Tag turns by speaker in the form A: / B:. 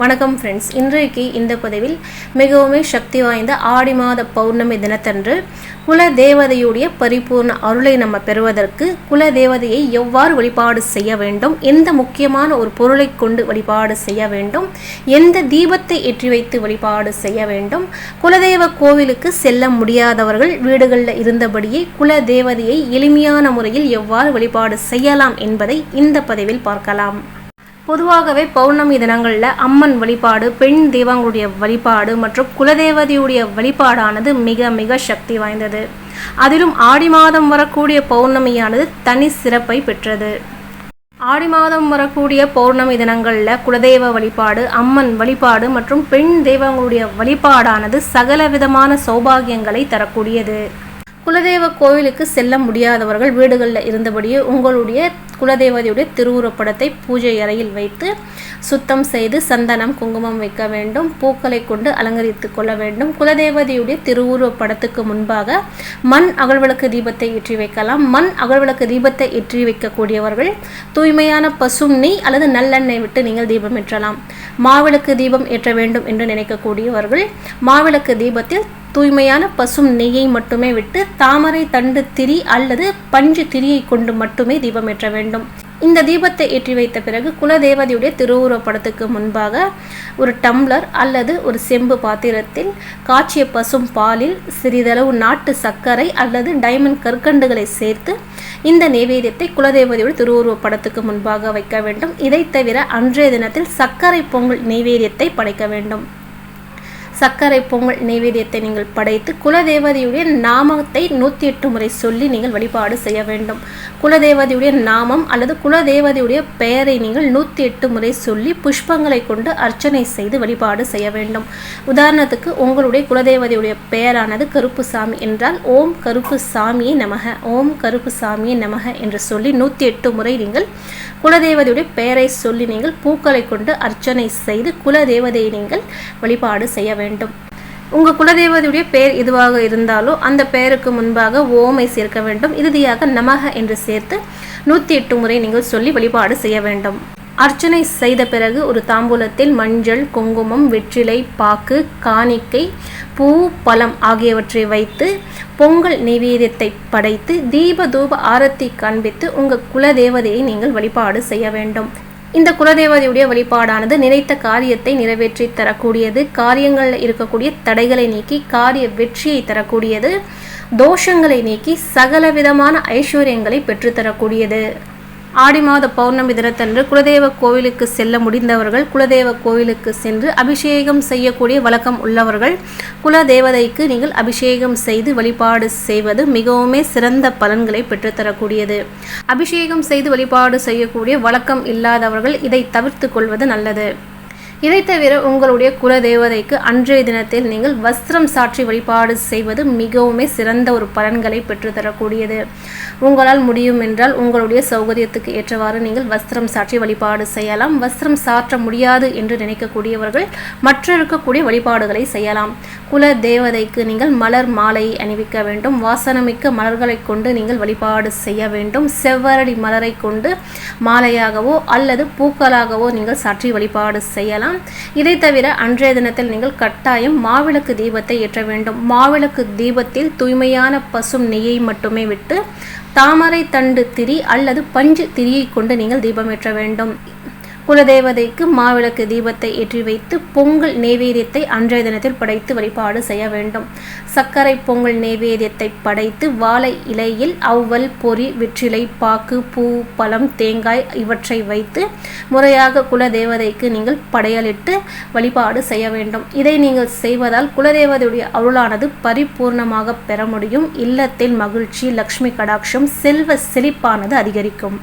A: வணக்கம் ஃப்ரெண்ட்ஸ் இன்றைக்கு இந்த பதிவில் மிகவும் சக்தி வாய்ந்த ஆடி மாத பௌர்ணமி தினத்தன்று குல தேவதையுடைய பரிபூர்ண அருளை நம்ம பெறுவதற்கு குல தேவதையை எவ்வாறு வழிபாடு செய்ய வேண்டும் எந்த முக்கியமான ஒரு பொருளை கொண்டு வழிபாடு செய்ய வேண்டும் எந்த தீபத்தை ஏற்றி வைத்து வழிபாடு செய்ய வேண்டும் குலதெய்வ கோவிலுக்கு செல்ல முடியாதவர்கள் வீடுகளில் இருந்தபடியே குல தேவதையை எளிமையான முறையில் எவ்வாறு வழிபாடு செய்யலாம் என்பதை இந்த பதிவில் பார்க்கலாம். பொதுவாகவே பௌர்ணமி தினங்களில் அம்மன் வழிபாடு பெண் தெய்வங்களுடைய வழிபாடு மற்றும் குலதேவதையுடைய வழிபாடானது மிக மிக சக்தி வாய்ந்தது. அதிலும் ஆடி மாதம் வரக்கூடிய பௌர்ணமியானது தனி சிறப்பை பெற்றது. ஆடி மாதம் வரக்கூடிய பௌர்ணமி தினங்களில் குலதெய்வ வழிபாடு அம்மன் வழிபாடு மற்றும் பெண் தெய்வங்களுடைய வழிபாடானது சகல விதமான சௌபாகியங்களை தரக்கூடியது. குலதெய்வ கோவிலுக்கு செல்ல முடியாதவர்கள் வீடுகளில் இருந்தபடியே உங்களுடைய குலதெய்வதையுடைய திருவுருப்படத்தை பூஜை அறையில் வைத்து சுத்தம் செய்து சந்தனம் குங்குமம் வைக்க வேண்டும் பூக்களை கொண்டு அலங்கரித்து கொள்ள வேண்டும். குலதெய்வதையுடைய திருவுருவப்படத்துக்கு முன்பாக மண் அகழ்விளக்கு தீபத்தை ஏற்றி வைக்கலாம். மண் அகழ்விளக்கு தீபத்தை ஏற்றி வைக்கக்கூடியவர்கள் தூய்மையான பசும் நெய் அல்லது நல்லெண்ணெய் விட்டு நீங்கள் தீபம் ஏற்றலாம். மாவிளக்கு தீபம் ஏற்ற வேண்டும் என்று நினைக்கக்கூடியவர்கள் மாவிளக்கு தீபத்தில் தூய்மையான பசும் நெய்யை மட்டுமே விட்டு தாமரை தண்டு திரி அல்லது பஞ்சு திரியை கொண்டு மட்டுமே தீபம் ஏற்ற வேண்டும். இந்த தீபத்தை ஏற்றி வைத்த பிறகு குலதேவதையுடைய திருவுருவப்படத்துக்கு முன்பாக ஒரு டம்ளர் அல்லது ஒரு செம்பு பாத்திரத்தில் காய்ச்சிய பசும் பாலில் சிறிதளவு நாட்டு சர்க்கரை அல்லது டைமண்ட் கற்கண்டுகளை சேர்த்து இந்த நைவேத்தியத்தை குலதேவதியோட திருவுருவப்படத்துக்கு முன்பாக வைக்க வேண்டும். இதை தவிர அன்றைய தினத்தில் சர்க்கரை பொங்கல் நைவேத்தியத்தை படைக்க வேண்டும். சர்க்கரை பொங்கல் நைவேத்தியத்தை நீங்கள் படைத்து குலதேவதையுடைய நாமத்தை நூற்றி எட்டு முறை சொல்லி நீங்கள் வழிபாடு செய்ய வேண்டும். குலதேவதையுடைய நாமம் அல்லது குலதேவதையுடைய பெயரை நீங்கள் நூற்றி எட்டு முறை சொல்லி புஷ்பங்களை கொண்டு அர்ச்சனை செய்து வழிபாடு செய்ய வேண்டும். உதாரணத்துக்கு உங்களுடைய குலதேவதையுடைய பெயரானது கருப்பு சாமி என்றால் ஓம் கருப்பு சாமியை நமக ஓம் கருப்பு சாமியை நமக என்று சொல்லி நூற்றி எட்டு முறை நீங்கள் குலதேவதையுடைய பெயரை சொல்லி நீங்கள் பூக்களை கொண்டு அர்ச்சனை செய்து குலதேவதையை நீங்கள் வழிபாடு செய்ய வேண்டும் உங்கள் குலதெய்வதையுடைய பெயர் எதுவாக இருந்தாலோ அந்த பெயருக்கு முன்பாக ஓமை சேர்க்க வேண்டும். இறுதியாக நமக என்று சேர்த்து நூற்றி எட்டு முறை நீங்கள் சொல்லி வழிபாடு செய்ய வேண்டும். அர்ச்சனை செய்த பிறகு ஒரு தாம்பூலத்தில் மஞ்சள் குங்குமம் வெற்றிலை பாக்கு காணிக்கை பூ பழம் ஆகியவற்றை வைத்து பொங்கல் நைவேத்தியத்தை படைத்து தீப தூப ஆரத்தி காண்பித்து உங்கள் குலதேவதையை நீங்கள் வழிபாடு செய்ய வேண்டும். இந்த குலதேவதையுடைய வழிபாடானது நினைத்த காரியத்தை நிறைவேற்றி தரக்கூடியது. காரியங்களில் இருக்கக்கூடிய தடைகளை நீக்கி காரிய வெற்றியை தரக்கூடியது. தோஷங்களை நீக்கி சகல விதமான ஐஸ்வர்யங்களை பெற்றுத்தரக்கூடியது ஆடி மாத பௌர்ணமி தினத்தன்று குலதெய்வ கோவிலுக்கு செல்ல முடிந்தவர்கள் குலதெய்வ கோவிலுக்கு சென்று அபிஷேகம் செய்யக்கூடிய வழக்கம் உள்ளவர்கள் குலதேவதைக்கு நீங்கள் அபிஷேகம் செய்து வழிபாடு செய்வது மிகவுமே சிறந்த பலன்களை பெற்றுத்தரக்கூடியது. அபிஷேகம் செய்து வழிபாடு செய்யக்கூடிய வழக்கம் இல்லாதவர்கள் இதை தவிர்த்து கொள்வது நல்லது. இதை தவிர உங்களுடைய குல தேவதைக்கு அன்றைய தினத்தில் நீங்கள் வஸ்திரம் சாற்றி வழிபாடு செய்வது மிகவுமே சிறந்த ஒரு பலன்களை பெற்றுத்தரக்கூடியது. உங்களால் முடியும் என்றால் உங்களுடைய சௌகரியத்துக்கு ஏற்றவாறு நீங்கள் வஸ்திரம் சாற்றி வழிபாடு செய்யலாம். வஸ்திரம் சாற்ற முடியாது என்று நினைக்கக்கூடியவர்கள் மற்ற இருக்கக்கூடிய வழிபாடுகளை செய்யலாம். குல தேவதைக்கு நீங்கள் மலர் மாலையை அணிவிக்க வேண்டும். வாசனமிக்க மலர்களை கொண்டு நீங்கள் வழிபாடு செய்ய வேண்டும். செவ்வரடி மலரை கொண்டு மாலையாகவோ அல்லது பூக்களாகவோ நீங்கள் சாற்றி வழிபாடு செய்யலாம். இதை தவிர அன்றைய தினத்தில் நீங்கள் கட்டாயம் மாவிளக்கு தீபத்தை ஏற்ற வேண்டும். மாவிளக்கு தீபத்தில் தூய்மையான பசும் நெய்யை மட்டுமே விட்டு தாமரை தண்டு திரி அல்லது பஞ்சு திரியை கொண்டு நீங்கள் தீபம் ஏற்ற வேண்டும். குலதேவதைக்கு மாவிளக்கு தீபத்தை ஏற்றி வைத்து பொங்கல் நெய்வேதியத்தை அன்றைய தினத்தில் படைத்து வழிபாடு செய்ய வேண்டும். சர்க்கரை பொங்கல் நெய்வேதியத்தை படைத்து வாழை இலையில் அவ்வல் பொறி வெற்றிலை பாக்கு பூ பழம் தேங்காய் இவற்றை வைத்து முறையாக குலதேவதைக்கு நீங்கள் படையலிட்டு வழிபாடு செய்ய வேண்டும். இதை நீங்கள் செய்வதால் குலதேவதையுடைய அருளானது பரிபூர்ணமாக பெற முடியும். இல்லத்தில் மகிழ்ச்சி லக்ஷ்மி கடாட்சம் செல்வ செழிப்பானது அதிகரிக்கும்.